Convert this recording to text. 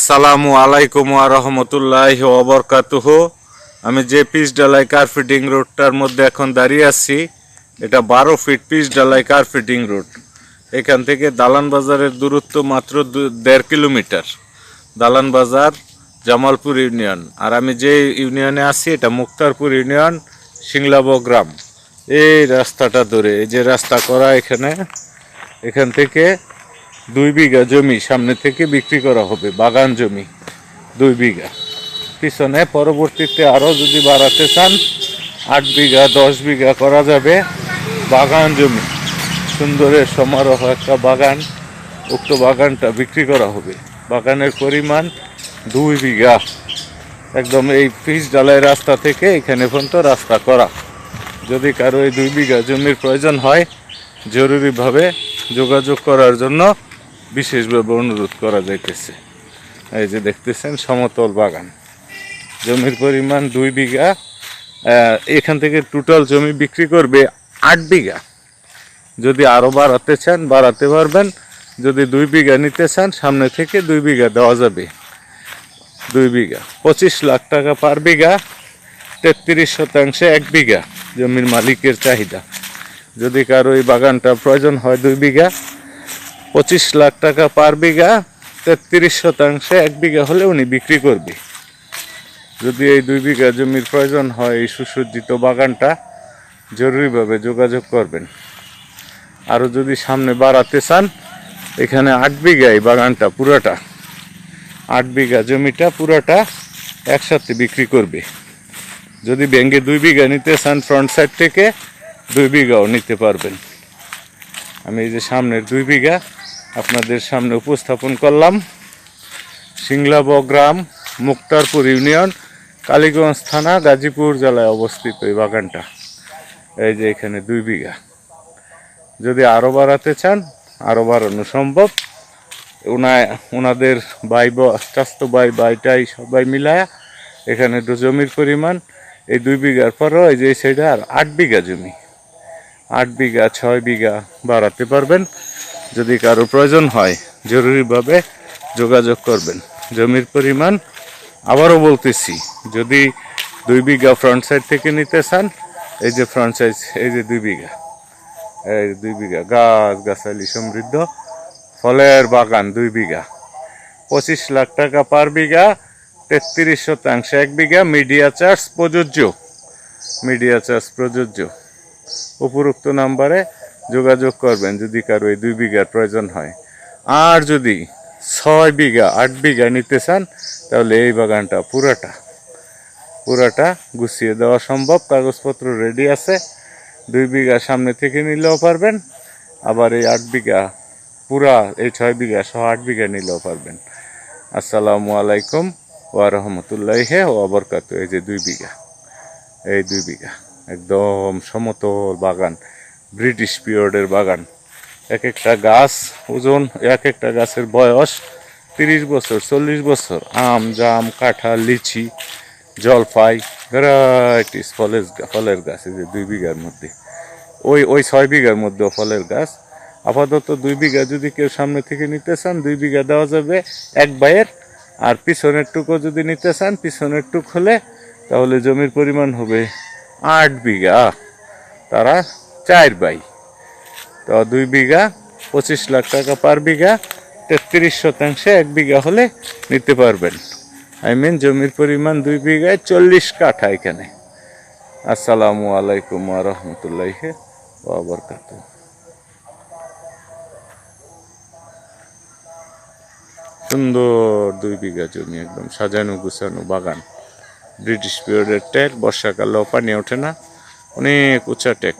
আসসালামু আলাইকুম রহমতুল্লাহ ওবরকাতুহ আমি যে পিস ডালাই কার্পেটিং রোডটার মধ্যে এখন দাঁড়িয়ে আছি, এটা বারো ফিট পিস ডালাই কার্পেটিং রোড। এখান থেকে দালান বাজারের দূরত্ব মাত্র দেড় কিলোমিটার। দালান বাজার জামালপুর ইউনিয়ন। আর আমি যে ইউনিয়নে আছি, এটা মুক্তারপুর ইউনিয়ন, সিংলাব গ্রাম। এই রাস্তাটা ধরে, এই যে রাস্তা করা এখানে, এখান থেকে দুই বিঘা জমি সামনে থেকে বিক্রি করা হবে, বাগান জমি, দুই বিঘা। পিছনে পরবর্তীতে আরও যদি বাড়াতে চান, আট বিঘা, দশ বিঘা করা যাবে বাগান জমি। সুন্দরের সমারোহ একটা বাগান, উক্ত বাগানটা বিক্রি করা হবে। বাগানের পরিমাণ দুই বিঘা। একদম এই পিচ ডালাই রাস্তা থেকে এখানে পর্যন্ত রাস্তা করা। যদি কারও এই দুই বিঘা জমির প্রয়োজন হয়, জরুরিভাবে যোগাযোগ করার জন্য বিশেষভাবে অনুরোধ করা যাইতেছে। এই যে দেখতেছেন, সমতল বাগান। জমির পরিমাণ দুই বিঘা এখান থেকে টোটাল জমি বিক্রি করবে আট বিঘা। যদি আরও বাড়াতে চান, বাড়াতে পারবেন। যদি দুই বিঘা নিতে চান, সামনে থেকে দুই বিঘা দেওয়া যাবে। দুই বিঘা। পঁচিশ লাখ টাকা পার বিঘা, তেত্রিশ শতাংশে এক বিঘা জমির মালিকের চাহিদা। যদি কারও এই বাগানটা প্রয়োজন হয় দুই বিঘা পঁচিশ লাখ টাকা পার বিঘা, তেত্রিশ শতাংশে এক বিঘা হলে উনি বিক্রি করবে। যদি এই দুই বিঘা জমির প্রয়োজন হয় এই সুসজ্জিত বাগানটা, জরুরিভাবে যোগাযোগ করবেন। আরও যদি সামনে বাড়াতে চান, এখানে আট বিঘা এই বাগানটা পুরাটা। আট বিঘা জমিটা পুরাটা একসাথে বিক্রি করবে। যদি ব্যাঙ্গে দুই বিঘা নিতে চান ফ্রন্ট সাইড থেকে, দুই বিঘাও নিতে পারবেন। আমি এই যে সামনের দুই বিঘা আপনাদের সামনে উপস্থাপন করলাম সিংলাব গ্রাম, মুক্তারপুর ইউনিয়ন, কালীগঞ্জ থানা, গাজীপুর জেলায় অবস্থিত এই বাগানটা। এই যে এখানে দুই বিঘা। যদি আরও বাড়াতে চান আরও বাড়ানো সম্ভব। ওনা ওনাদের বাই স্বাস্থ্য বাই বাইটাই সবাই মিলায়া এখানে জমির পরিমাণ। এই দুই বিঘার পরও এই যে সাইডে আর আট বিঘা জমি। আট বিঘা, ছয় বিঘা বাড়াতে পারবেন। যদি কারও প্রয়োজন হয়, জরুরিভাবে যোগাযোগ করবেন। জমির পরিমাণ আবারও বলতেছি, যদি দুই বিঘা ফ্রন্ট সাইড থেকে নিতে চান, এই যে ফ্রন্ট সাইড এই যে দুই বিঘা, এই দুই বিঘা গাছ গাছালি সমৃদ্ধ, ফলের বাগান দুই বিঘা, পঁচিশ লাখ টাকা পার বিঘা, তেত্রিশ শতাংশ এক বিঘা মিডিয়া চার্জ প্রযোজ্য মিডিয়া চার্জ প্রযোজ্য। উপরোক্ত নাম্বারে যোগাযোগ করবেন যদি কারও এই দুই বিঘার প্রয়োজন হয়। আর যদি ছয় বিঘা, আট বিঘা নিতে চান, তাহলে এই বাগানটা পুরাটা পুরাটা গুছিয়ে দেওয়া সম্ভব। কাগজপত্র রেডি আছে। দুই বিঘা সামনে থেকে নিলেও পারবেন। আবার এই আট বিঘা পুরা, এই ছয় বিঘা সহ আট বিঘা নিলেও পারবেন। আসসালামু আলাইকুম ওয়া রহমতুল্লাহ ওবরকাত এই যে দুই বিঘা, এই দুই বিঘা, একদম সমতল বাগান। ব্রিটিশ পিরিয়ডের বাগান। এক একটা গাছ, ওজন, এক একটা গাছের বয়স তিরিশ বছর, চল্লিশ বছর। আম, জাম, কাঁঠাল, লিচি, জলপাই ভ্যারাইটিস ফলের ফলের গাছ, এই যে দুই বিঘার মধ্যে। ওই ওই ছয় বিঘার মধ্যে ফলের গাছ। আপাতত দুই বিঘা যদি কেউ সামনে থেকে নিতে চান, দুই বিঘা দেওয়া যাবে এক বাইয়ের আর পিছনের টুকু যদি নিতে চান, পিছনের টুক হলে তাহলে জমির পরিমাণ হবে আট বিঘা। তারা চার বাই। তো দুই বিঘা, পঁচিশ লাখ টাকা পার বিঘা, তেত্রিশ শতাংশে এক বিঘা হলে নিতে পারবেন। আই মিন জমির পরিমাণ দুই বিঘায় চল্লিশ কাঠা এখানে। আসসালামু আলাইকুম রহমতুল্লাহ বরকাত সুন্দর দুই বিঘা জমি একদম সাজানো গুছানো বাগান। ব্রিটিশ পিরিয়ডের ট্যাক বর্ষাকালেও পানি ওঠে না। অনেক উঁচা ট্যাক